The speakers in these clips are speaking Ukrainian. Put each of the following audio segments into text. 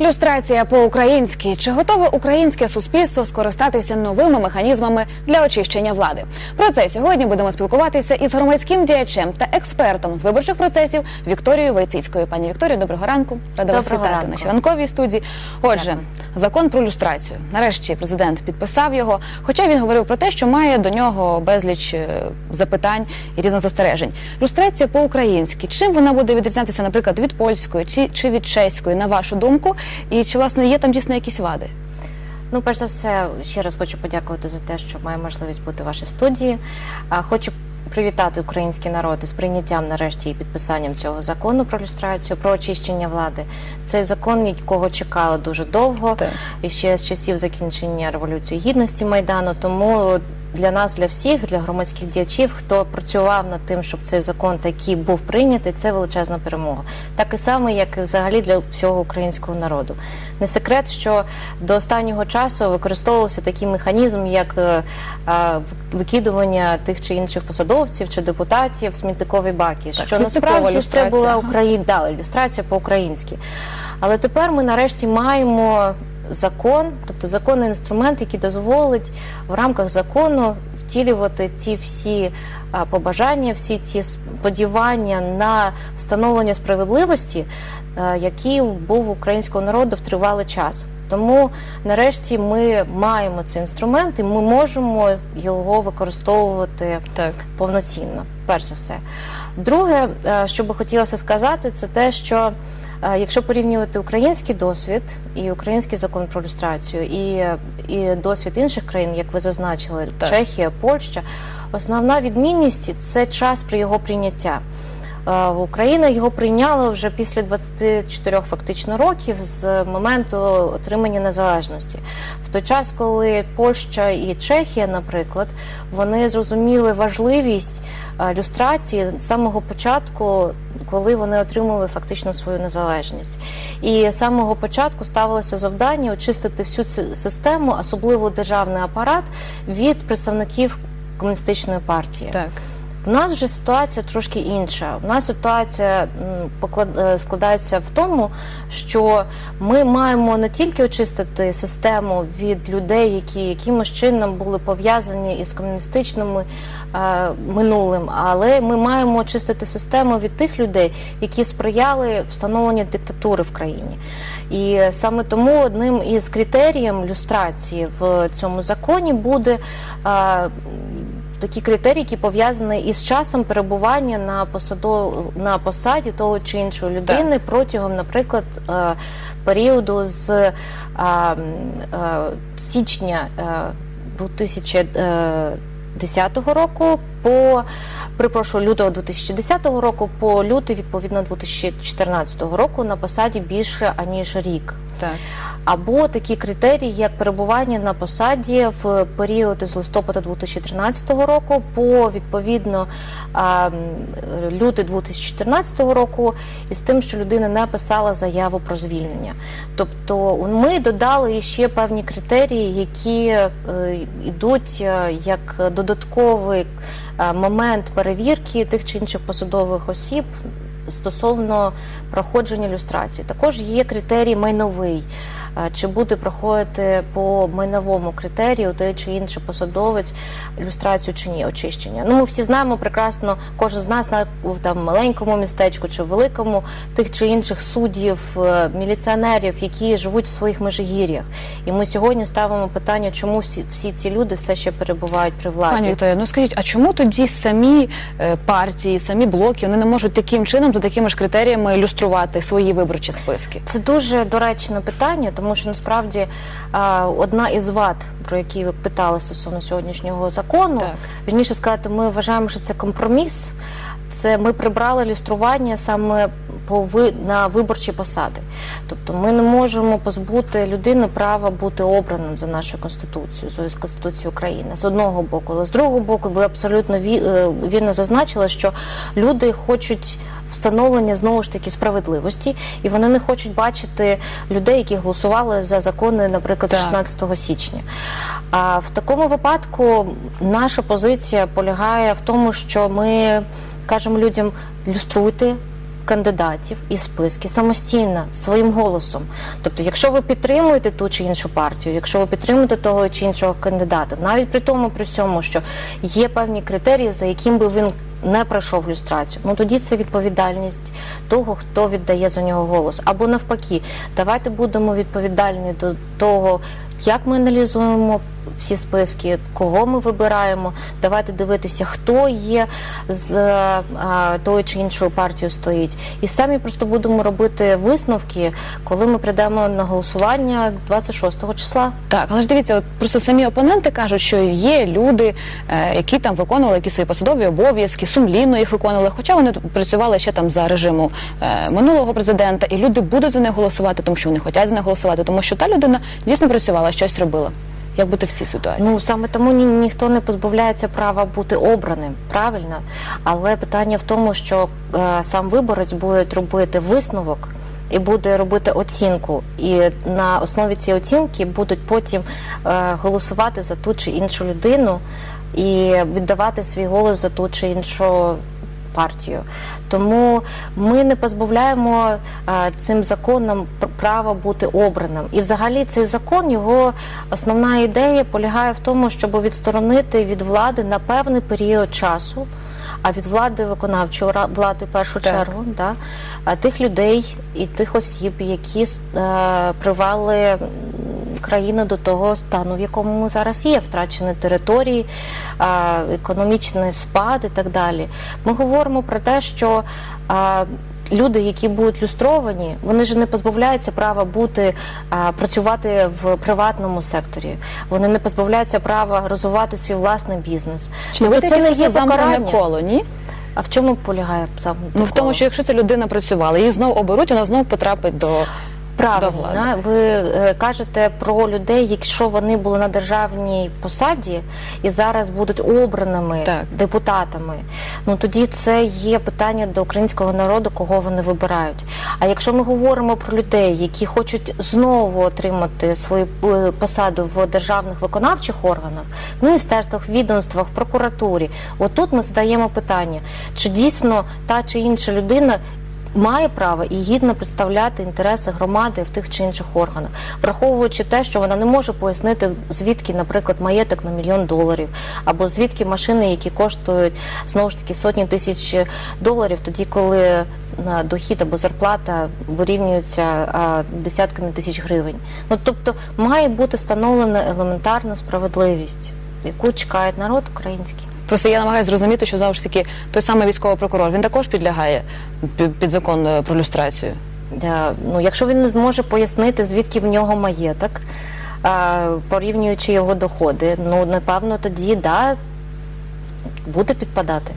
Люстрація по-українськи. Чи готове українське суспільство скористатися новими механізмами для очищення влади? Про це сьогодні будемо спілкуватися із громадським діячем та експертом з виборчих процесів Вікторією Войціцькою. Пані Вікторію, доброго ранку. Рада вас вітати в нашій ранковій студії. Отже, закон про люстрацію. Нарешті президент підписав його. Хоча він говорив про те, що має до нього безліч е, запитань і різних застережень. Люстрація по-українськи. Чим вона буде відрізнятися, наприклад, від польської чи, чи від чеської, на вашу думку? І чи власне є там дійсно якісь вади? Ну, перш за все, ще раз хочу подякувати за те, що маю можливість бути в вашій студії. Хочу привітати український народ із прийняттям нарешті і підписанням цього закону про люстрацію, про очищення влади. Цей закон, якого чекали дуже довго, Так. і ще з часів закінчення революції гідності майдану. Тому для нас, для всіх, для громадських діячів, хто працював над тим, щоб цей закон такий був прийнятий, це величезна перемога. Так і саме, як і взагалі для всього українського народу. Не секрет, що до останнього часу використовувався такий механізм, як е, викидування тих чи інших посадовців чи депутатів в смітникові баки. Так, що насправді це була. Україна, да, ілюстрація по-українськи. Але тепер ми нарешті маємо закон, тобто законний інструмент, який дозволить в рамках закону втілювати ті всі побажання, всі ті сподівання на встановлення справедливості, е, які був у українського народу в тривалий час. Тому нарешті ми маємо цей інструмент і ми можемо його використовувати Так. повноцінно, перш за все. Друге, е, що би хотілося сказати, це те, що е, якщо порівнювати український досвід і український закон про люстрацію, і, і досвід інших країн, як ви зазначили, Так. Чехія, Польща, основна відмінність це час при його прийняття. Е, Україна його прийняла вже після 24 фактично років з моменту отримання незалежності. В той час, коли Польща і Чехія, наприклад, вони зрозуміли важливість е, люстрації з самого початку, коли вони отримали фактично свою незалежність. І з самого початку ставилося завдання очистити всю цю систему, особливо державний апарат, від представників комуністичної партії. Так. У нас вже ситуація трошки інша. У нас ситуація е, складається в тому, що ми маємо не тільки очистити систему від людей, які якимось чином були пов'язані із комуністичним е, минулим, але ми маємо очистити систему від тих людей, які сприяли встановленню диктатури в країні. І саме тому одним із критеріїв люстрації в цьому законі буде. Такі критерії, які пов'язані із часом перебування на посадо на посаді того чи іншої людини протягом, наприклад, е, періоду з е, е, січня е, 2010 року по припрошую лютого 2010 року по лютий відповідно 2014 року на посаді більше аніж рік. Так. Або такі критерії, як перебування на посаді в період з листопада 2013 року по відповідно лютий 2014 року, із тим, що людина не писала заяву про звільнення. Тобто ми додали ще певні критерії, які е, йдуть е, як додатковий е, момент перевірки тих чи інших посадових осіб стосовно проходження люстрації. Також є критерій майновий. Е, Чи буде проходити по майновому критерію той чи інший посадовець люстрацію чи ні, очищення? Ну, ми всі знаємо прекрасно, кожен з нас в там маленькому містечку чи великому тих чи інших суддів, е, міліціонерів, які живуть в своїх межигір'ях. І ми сьогодні ставимо питання, чому всі, всі ці люди все ще перебувають при владі. Пані Вікторія, ну скажіть, а чому тоді самі е, партії, самі блоки вони не можуть таким чином, за такими ж критеріями люструвати свої виборчі списки? Це дуже доречне питання, тому що насправді одна із вад, про які ви питали стосовно сьогоднішнього закону, вірніше сказати, ми вважаємо, що це компроміс. Це ми прибрали люстрування саме по ви на виборчі посади. Тобто ми не можемо позбути людини права бути обраним за нашою конституцією, з конституцією України з одного боку, але з другого боку, ви абсолютно е, вірно зазначили, що люди хочуть встановлення знову ж таки справедливості, і вони не хочуть бачити людей, які голосували за закони, наприклад, Так. 16 січня. А в такому випадку наша позиція полягає в тому, що ми кажемо людям люструйте. кандидатів і списки самостійно своїм голосом. Тобто, якщо ви підтримуєте ту чи іншу партію, якщо ви підтримуєте того чи іншого кандидата, навіть при тому при всьому, що є певні критерії, за яким би він не пройшов люстрацію, ну тоді це відповідальність того, хто віддає за нього голос. Або навпаки, давайте будемо відповідальні до того, як ми аналізуємо всі списки, кого ми вибираємо. Давайте дивитися, хто є з е, тою чи іншою партією стоїть. І самі просто будемо робити висновки, коли ми прийдемо на голосування 26 числа. Так, але ж дивіться, от просто самі опоненти кажуть, що є люди, е, які там виконували якісь свої посадові обов'язки, сумлінно їх виконували, хоча вони працювали ще там за режиму е, минулого президента, і люди будуть за них голосувати, тому що вони хочуть за них голосувати, тому що та людина дійсно працювала, щось робила. Як бути в цій ситуації? Ну саме тому ні, ніхто не позбавляється права бути обраним, правильно. Але питання в тому, що е, сам виборець буде робити висновок і буде робити оцінку. І на основі цієї оцінки будуть потім е, голосувати за ту чи іншу людину і віддавати свій голос за ту чи іншу. Партію тому ми не позбавляємо е, цим законом пр- права бути обраним. І взагалі цей закон його основна ідея полягає в тому, щоб відсторонити від влади на певний період часу. А від влади виконавчої влади в першу Так. чергу, да, тих людей і тих осіб, які е, привели країну до того стану, в якому ми зараз є, втрачені території, е, економічний спад і так далі. Ми говоримо про те, що е, люди, які будуть люстровані, вони ж не позбавляються права бути працювати в приватному секторі. Вони не позбавляються права розвивати свій власний бізнес. Чи Тобто це не є замкнене коло, ні? А в чому полягає замкнуте Ну в тому, що якщо ця людина працювала, її знову оберуть, вона знову потрапить до Правильно, ви е, кажете про людей, якщо вони були на державній посаді і зараз будуть обраними Так. депутатами. Ну тоді це є питання до українського народу, кого вони вибирають. А якщо ми говоримо про людей, які хочуть знову отримати свою е, посаду в державних виконавчих органах, в міністерствах, відомствах, прокуратурі, отут ми задаємо питання, чи дійсно та чи інша людина має право і гідно представляти інтереси громади в тих чи інших органах, враховуючи те, що вона не може пояснити, звідки, наприклад, маєток на мільйон доларів, або звідки машини, які коштують знову ж таки сотні тисяч доларів, тоді коли на дохід або зарплата вирівнюються десятками тисяч гривень. Ну тобто має бути встановлена елементарна справедливість, яку чекає народ український. Просто я намагаюся зрозуміти, що ж таки той самий військовий прокурор він також підлягає під, закон е, про люстрацію. Да, Ну, якщо він не зможе пояснити, звідки в нього маєток, порівнюючи його доходи, ну напевно тоді да, буде підпадати.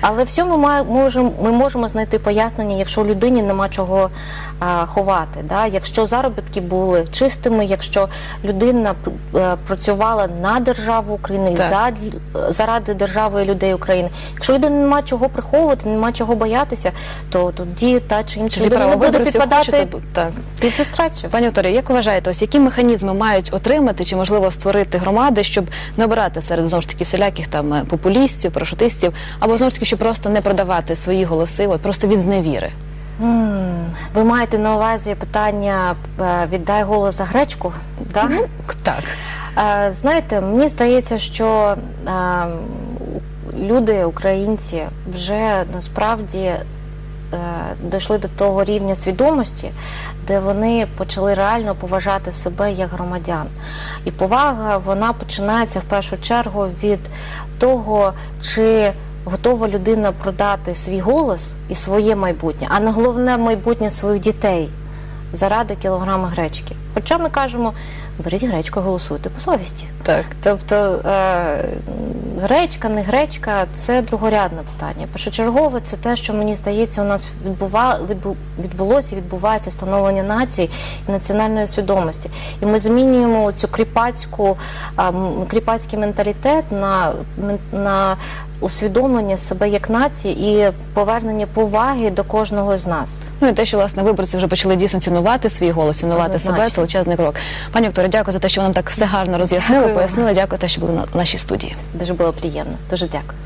Але всьому ми можемо, ми можемо знайти пояснення, якщо людині нема чого а, ховати. Да? Якщо заробітки були чистими, якщо людина е, працювала на державу України заді- заради держави і людей України. Якщо людина нема чого приховувати, нема чого боятися, то тоді та чи інша людина не буде підпадати хочете, так. під люстрацію. Пані Вікторія, як вважаєте, ось які механізми мають отримати чи можливо створити громади, щоб не обирати серед знову ж таки всіляких там е, популістів, парашутистів, або знову ж таки, щоб просто не продавати свої голоси, от просто від зневіри? М, Ви маєте на увазі питання е, віддай голос за гречку? Да? Так. Е, Знаєте, мені здається, що е, люди, українці, вже насправді е, дійшли до того рівня свідомості, де вони почали реально поважати себе як громадян. І повага вона починається в першу чергу від того, чи готова людина продати свій голос і своє майбутнє, а не головне майбутнє своїх дітей заради кілограма гречки. Хоча ми кажемо, беріть гречку, голосуйте по совісті. Так. Тобто е, гречка, не гречка це другорядне питання. Першочергове це те, що мені здається, у нас відбува, відбу, відбулося і відбувається становлення нації і національної свідомості. І ми змінюємо цю кріпацьку, м, кріпацький менталітет на, на усвідомлення себе як нації і повернення поваги до кожного з нас. Ну і те, що власне виборці вже почали дійсно цінувати свій голос, цінувати себе, це величезний крок. Пані Вікторія, дякую за те, що ви нам так все гарно роз'яснили, пояснили. Дякую, те, що були на нашій студії. Дуже було приємно. Дуже дякую.